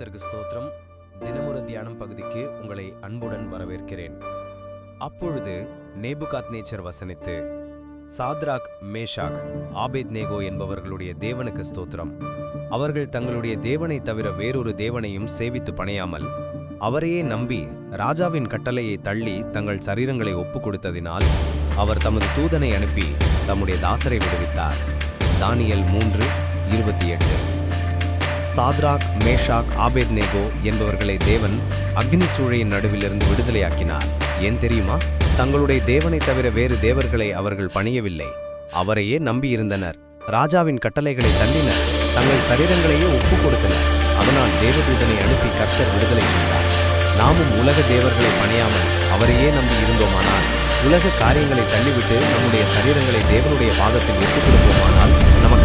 கர்த்தருக்கு ஸ்தோத்திரம். தினமுறை தியானம் பகுதிக்கு உங்களை அன்புடன் வரவேற்கிறேன். அப்பொழுது நேபுகாத் நேச்சர் வசனித்து சாத்ராக் மேஷாக் ஆபேத் நேகோ என்பவர்களுடைய தேவனுக்கு ஸ்தோத்திரம். அவர்கள் தங்களுடைய தேவனை தவிர வேறொரு தேவனையும் சேவித்து பணியாமல் அவரையே நம்பி ராஜாவின் கட்டளையை தள்ளி தங்கள் சரீரங்களை ஒப்புக் கொடுத்ததினால் அவர் தமது தூதனை அனுப்பி தம்முடைய தாசரை விடுவித்தார். தானியல் மூன்று இருபத்தி எட்டு. சாத்ராக் மேஷாக் ஆபேத் நேகோ என்பவர்களை தேவன் அக்னி சூழையின் நடுவிலிருந்து விடுதலையாக்கினார். ஏன் தெரியுமா? தங்களுடைய தேவனை தவிர வேறு தேவர்களை அவர்கள் பணியவில்லை. அவரையே நம்பியிருந்தனர். ராஜாவின் கட்டளைகளை தள்ளினர். தங்கள் சரீரங்களையே ஒப்புக் கொடுத்தனர். அதனால் தேவதூதனை அனுப்பி கர்த்தர் விடுதலை செய்தார். நாமும் உலக தேவர்களை பணியாமல் அவரையே நம்பி இருந்தோமானால் உலக காரியங்களை தள்ளிவிட்டு நம்முடைய சரீரங்களை தேவனுடைய பாதத்தில் ஒப்புக் கொடுப்போமானால் நமக்கு